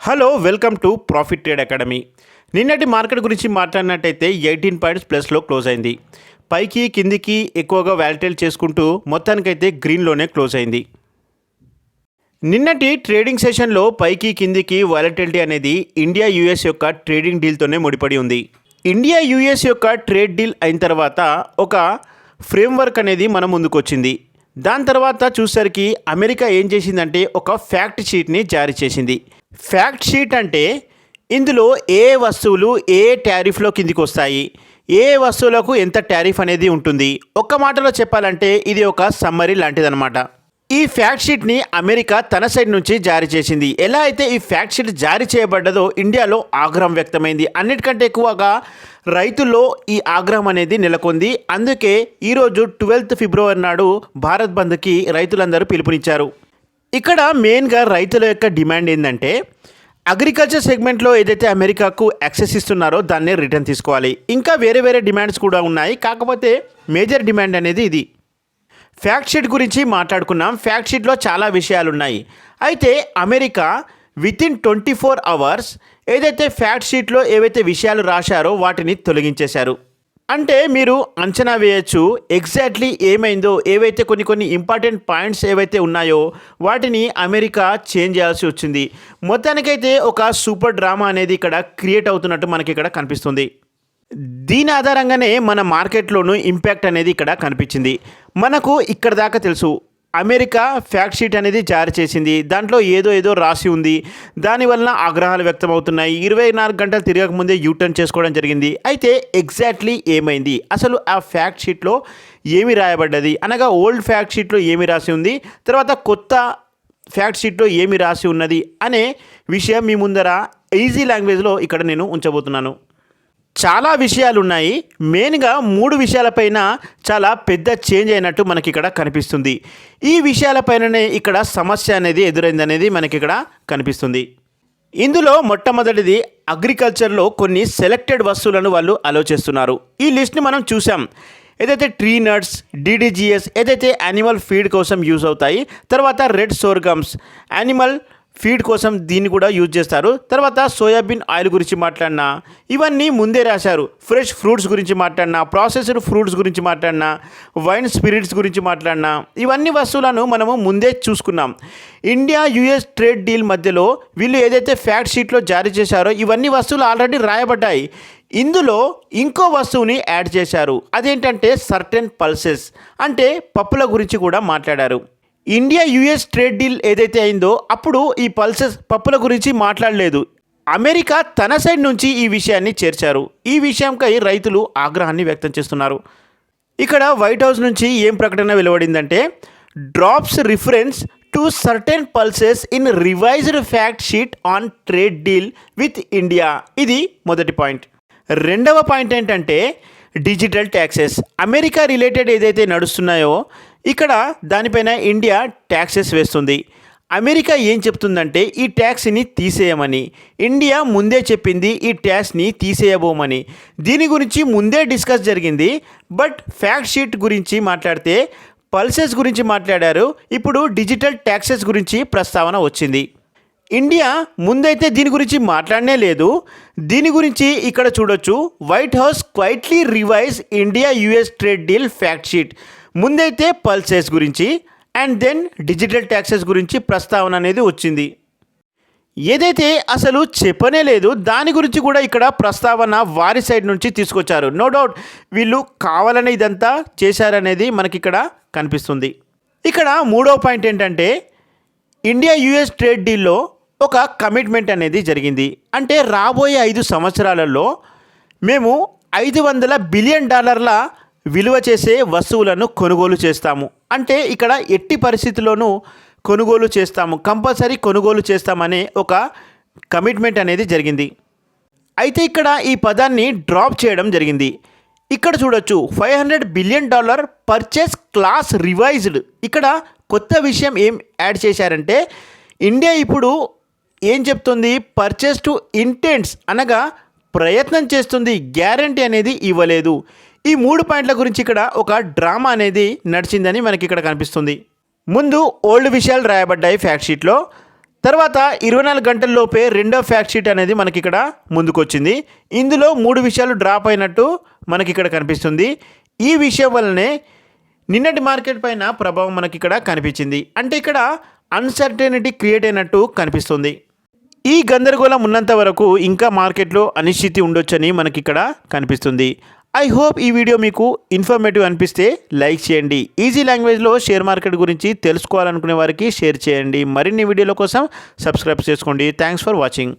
Hello welcome to profit trade academy నిన్నటి market గురించి మాట్లాడినట్టయితే ఎయిటీన్ పాయింట్స్ ప్లస్లో క్లోజ్ అయింది. పైకి కిందికి ఎక్కువగా వ్యాలిటైల్ చేసుకుంటూ మొత్తానికైతే గ్రీన్లోనే క్లోజ్ అయింది. నిన్నటి ట్రేడింగ్ సెషన్లో పైకి కిందికి వాలటిలిటీ అనేది ఇండియా యూఎస్ యొక్క ట్రేడింగ్ డీల్తోనే ముడిపడి ఉంది. ఇండియా యూఎస్ యొక్క ట్రేడ్ డీల్ అయిన తర్వాత ఒక ఫ్రేమ్వర్క్ అనేది మన ముందుకొచ్చింది దాని తర్వాత చూసరికి అమెరికా ఏం చేసిందంటే ఒక ఫ్యాక్ట్ షీట్ని జారీ చేసింది. ఫ్యాక్ట్ షీట్ అంటే ఇందులో ఏ వస్తువులు ఏ టారిఫ్లో కిందికి వస్తాయి? ఏ వస్తువులకు ఎంత టారిఫ్ అనేది ఉంటుంది? ఒక్క మాటలో చెప్పాలంటే ఇది ఒక సమ్మరీ లాంటిదనమాట ఈ ఫ్యాక్ట్ షీట్ని అమెరికా తన సైడ్ నుంచి జారీ చేసింది. ఎలా అయితే ఈ ఫ్యాక్ట్ షీట్ జారీ చేయబడ్డదో ఇండియాలో ఆగ్రహం వ్యక్తమైంది. అన్నిటికంటే ఎక్కువగా రైతుల్లో ఈ ఆగ్రహం అనేది నెలకొంది. అందుకే ఈరోజు ట్వెల్త్ ఫిబ్రవరి నాడు భారత్ బంద్కి రైతులందరూ పిలుపునిచ్చారు. ఇక్కడ మెయిన్గా రైతుల యొక్క డిమాండ్ ఏంటంటే అగ్రికల్చర్ సెగ్మెంట్లో ఏదైతే అమెరికాకు యాక్సెస్ ఇస్తున్నారో దాన్ని రిటర్న్ తీసుకోవాలి. ఇంకా వేరే వేరే డిమాండ్స్ కూడా ఉన్నాయి. కాకపోతే మేజర్ డిమాండ్ అనేది ఇది. ఫ్యాక్ట్ షీట్ గురించి మాట్లాడుకున్నాం. ఫ్యాక్ట్ షీట్లో చాలా విషయాలు ఉన్నాయి అయితే America with in twenty four hours ఏదైతే ఫ్యాక్ట్ షీట్లో ఏవైతే విషయాలు రాశారో వాటిని తొలగించేశారు. అంటే మీరు అంచనా వేయచ్చు ఎగ్జాక్ట్లీ ఏమైందో ఏవైతే కొన్ని కొన్ని ఇంపార్టెంట్ పాయింట్స్ ఏవైతే ఉన్నాయో వాటిని అమెరికా చేంజ్ చేయాల్సి వచ్చింది. మొత్తానికైతే ఒక సూపర్ డ్రామా అనేది ఇక్కడ క్రియేట్ అవుతున్నట్టు మనకి ఇక్కడ కనిపిస్తుంది. దీని ఆధారంగానే మన మార్కెట్లోనూ ఇంపాక్ట్ అనేది ఇక్కడ కనిపించింది. మనకు ఇక్కడ దాకా తెలుసు అమెరికా ఫ్యాక్ట్ షీట్ అనేది జారీ చేసింది. దాంట్లో ఏదో ఏదో రాసి ఉంది. దానివలన ఆగ్రహాలు వ్యక్తమవుతున్నాయి. ఇరవై నాలుగు గంటలు తిరగక ముందే యూటర్న్ చేసుకోవడం జరిగింది. అయితే ఎగ్జాక్ట్లీ ఏమైంది? అసలు ఆ ఫ్యాక్ట్ షీట్లో ఏమి రాయబడ్డది? అనగా ఓల్డ్ ఫ్యాక్ట్ షీట్లో ఏమి రాసి ఉంది? తర్వాత కొత్త ఫ్యాక్ట్ షీట్లో ఏమి రాసి ఉన్నది? అనే విషయం మీ ముందర ఈజీ లాంగ్వేజ్లో ఇక్కడ నేను ఉంచబోతున్నాను. చాలా విషయాలు ఉన్నాయి మెయిన్గా మూడు విషయాలపైన చాలా పెద్ద చేంజ్ అయినట్టు మనకి ఇక్కడ కనిపిస్తుంది. ఈ విషయాలపైననే ఇక్కడ సమస్య అనేది ఎదురైంది అనేది మనకి ఇక్కడ కనిపిస్తుంది. ఇందులో మొట్టమొదటిది అగ్రికల్చర్లో కొన్ని సెలెక్టెడ్ వస్తువులను వాళ్ళు అలో చేస్తున్నారు. ఈ లిస్ట్ని మనం చూసాం ఏదైతే ట్రీ నట్స్ డిడిజిఎస్ ఏదైతే యానిమల్ ఫీడ్ కోసం యూజ్ అవుతాయి తర్వాత రెడ్ సోర్గమ్స్ యానిమల్ ఫీడ్ కోసం దీన్ని కూడా యూజ్ చేస్తారు. తర్వాత సోయాబీన్ ఆయిల్ గురించి మాట్లాడినా ఇవన్నీ ముందే రాశారు. ఫ్రెష్ ఫ్రూట్స్ గురించి మాట్లాడినా ప్రాసెస్డ్ ఫ్రూట్స్ గురించి మాట్లాడినా వైన్ స్పిరిట్స్ గురించి మాట్లాడినా ఇవన్నీ వస్తువులను మనము ముందే చూసుకున్నాం. ఇండియా యుఎస్ ట్రేడ్ డీల్ మధ్యలో వీళ్ళు ఏదైతే ఫ్యాక్ట్ షీట్లో జారీ చేశారో ఇవన్నీ వస్తువులు ఆల్రెడీ రాయబడ్డాయి. ఇందులో ఇంకో వస్తువుని యాడ్ చేశారు. అదేంటంటే సర్టెన్ పల్సెస్ అంటే పప్పుల గురించి కూడా మాట్లాడారు. ఇండియా యుఎస్ ట్రేడ్ డీల్ ఏదైతే అయిందో అప్పుడు ఈ పల్సెస్ పప్పుల గురించి మాట్లాడలేదు. అమెరికా తన సైడ్ నుంచి ఈ విషయాన్ని చేర్చారు. ఈ విషయంపై రైతులు ఆగ్రహాన్ని వ్యక్తం చేస్తున్నారు. ఇక్కడ వైట్ హౌస్ నుంచి ఏం ప్రకటన వెలువడిందంటే drops reference to certain pulses in revised fact sheet on trade deal with India. ఇది మొదటి పాయింట్. రెండవ పాయింట్ ఏంటంటే డిజిటల్ ట్యాక్సెస్. అమెరికా రిలేటెడ్ ఏదైతే నడుస్తున్నాయో ఇక్కడ దానిపైన ఇండియా ట్యాక్సెస్ వేస్తుంది. అమెరికా ఏం చెప్తుందంటే ఈ ట్యాక్స్ని తీసేయమని. ఇండియా ముందే చెప్పింది ఈ ట్యాక్స్ని తీసేయబోమని. దీని గురించి ముందే డిస్కస్ జరిగింది బట్ ఫ్యాక్ట్ షీట్ గురించి మాట్లాడితే పల్సెస్ గురించి మాట్లాడారు. ఇప్పుడు డిజిటల్ ట్యాక్సెస్ గురించి ప్రస్తావన వచ్చింది. ఇండియా ముందైతే దీని గురించి మాట్లాడనే లేదు. దీని గురించి ఇక్కడ చూడొచ్చు. White House quietly revise India US trade deal fact sheet ముందైతే పల్సెస్ గురించి అండ్ దెన్ డిజిటల్ ట్యాక్సెస్ గురించి ప్రస్తావన అనేది వచ్చింది. ఏదైతే అసలు చెప్పనే లేదు దాని గురించి కూడా ఇక్కడ ప్రస్తావన వారి సైడ్ నుంచి తీసుకొచ్చారు. నో డౌట్ వీళ్ళు కావాలని ఇదంతా చేశారనేది మనకి ఇక్కడ కనిపిస్తుంది. ఇక్కడ మూడో పాయింట్ ఏంటంటే ఇండియా యుఎస్ ట్రేడ్ డీల్లో ఒక కమిట్మెంట్ అనేది జరిగింది. అంటే రాబోయే ఐదు సంవత్సరాలలో మేము ఐదు వందల బిలియన్ డాలర్ల విలువ చేసే వస్తువులను కొనుగోలు చేస్తాము. అంటే ఇక్కడ ఎట్టి పరిస్థితుల్లోనూ కొనుగోలు చేస్తాము. కంపల్సరీ కొనుగోలు చేస్తామనే ఒక కమిట్మెంట్ అనేది జరిగింది. అయితే ఇక్కడ ఈ పదాన్ని డ్రాప్ చేయడం జరిగింది. ఇక్కడ చూడొచ్చు five hundred billion dollar purchase clause revised ఇక్కడ కొత్త విషయం ఏం యాడ్ చేశారంటే ఇండియా ఇప్పుడు ఏం చెప్తుంది? పర్చేస్ టు ఇంటెంట్స్ అనగా ప్రయత్నం చేస్తుంది గ్యారంటీ అనేది ఇవ్వలేదు. ఈ మూడు పాయింట్ల గురించి ఇక్కడ ఒక డ్రామా అనేది నడిచిందని మనకి ఇక్కడ కనిపిస్తుంది. ముందు ఓల్డ్ విషయాలు రాయబడ్డాయి ఫ్యాక్ట్ షీట్లో తర్వాత ఇరవై నాలుగు గంటల్లోపే రెండో ఫ్యాక్ట్ షీట్ అనేది మనకి ఇక్కడ ముందుకొచ్చింది. ఇందులో మూడు విషయాలు డ్రాప్ అయినట్టు మనకి ఇక్కడ కనిపిస్తుంది. ఈ విషయం వల్లనే నిన్నటి మార్కెట్ పైన ప్రభావం మనకి ఇక్కడ కనిపించింది. అంటే ఇక్కడ అన్సర్టెనిటీ క్రియేట్ అయినట్టు కనిపిస్తుంది. ఈ గందరగోళం ఉన్నంత వరకు ఇంకా మార్కెట్లో అనిశ్చితి ఉండొచ్చని మనకి ఇక్కడ కనిపిస్తుంది. ఐ హోప్ ఈ వీడియో మీకు ఇన్ఫర్మేటివ్ అనిపిస్తే లైక్ చేయండి. ఈజీ లాంగ్వేజ్లో షేర్ మార్కెట్ గురించి తెలుసుకోవాలనుకునే వారికి షేర్ చేయండి. మరిన్ని వీడియోల కోసం సబ్స్క్రైబ్ చేసుకోండి. Thanks for watching